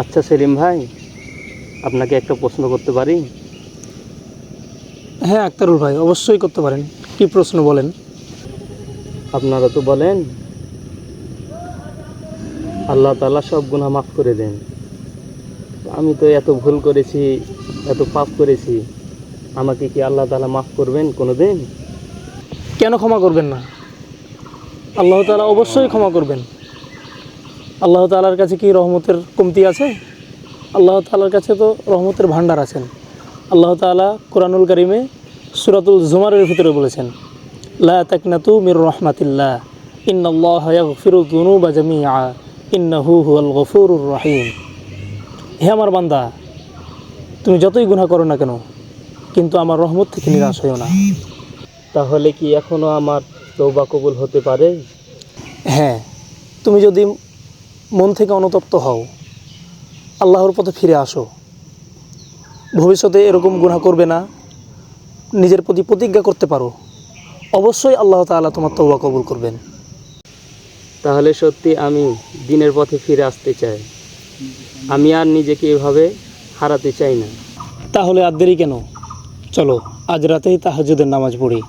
আচ্ছা সেলিম ভাই আপনাকে একটা প্রশ্ন করতে পারি? হ্যাঁ আক্তারুল ভাই অবশ্যই করতে পারেন। কি প্রশ্ন বলেন? আপনারা তো বলেন আল্লাহ তালা সব গুনাহ মাফ করে দেন। আমি তো এত ভুল করেছি এত পাপ করেছি আমাকে কি আল্লাহ তালা মাফ করবেন কোনো দিন কেন ক্ষমা করবেন না? আল্লাহ তালা অবশ্যই ক্ষমা করবেন। আল্লাহ তাআলার কাছে কি রহমতের কমতি আছে? আল্লাহ তাআলার কাছে তো রহমতের ভাণ্ডার আছেন। আল্লাহ তাআলা কোরআনুল করিমে সুরাতুল জুমারের ভিতরে বলেছেন লা তাকনাতু মির রহমাতিল্লাহ ইন্নাল্লাহ ইয়াগফিরু যুনুবা জামিআ ইন্নাহু হুয়াল গফুরুর রহিম। হে আমার বান্দা তুমি যতই গুনাহ করো না কেন কিন্তু আমার রহমত থেকে নিরাশ হইও না। তাহলে কি এখনও আমার তৌবা কবুল হতে পারে? হ্যাঁ তুমি যদি মন থেকে অনুতপ্ত হও। আল্লাহর পথে ফিরে আসো। ভবিষ্যতে এরকম গুনাহ করবে না। নিজের প্রতি প্রতিজ্ঞা করতে পারো। অবশ্যই আল্লাহ তাআলা তোমার তৌবা কবুল করবেন। তাহলে সত্যি আমি দিনের পথে ফিরে আসতে চাই। আমি আর নিজেকে এভাবে হারাতে চাই না। তাহলে আর দেরি কেন? চলো আজ রাতেই তাহাজ্জুদের নামাজ পড়ি।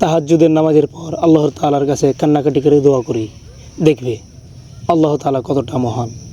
তাহাজ্জুদের নামাজের পর আল্লাহর তালার কাছে কান্নাকাটি করে দোয়া করি। দেখবে আল্লাহ তালা কতটা মহান।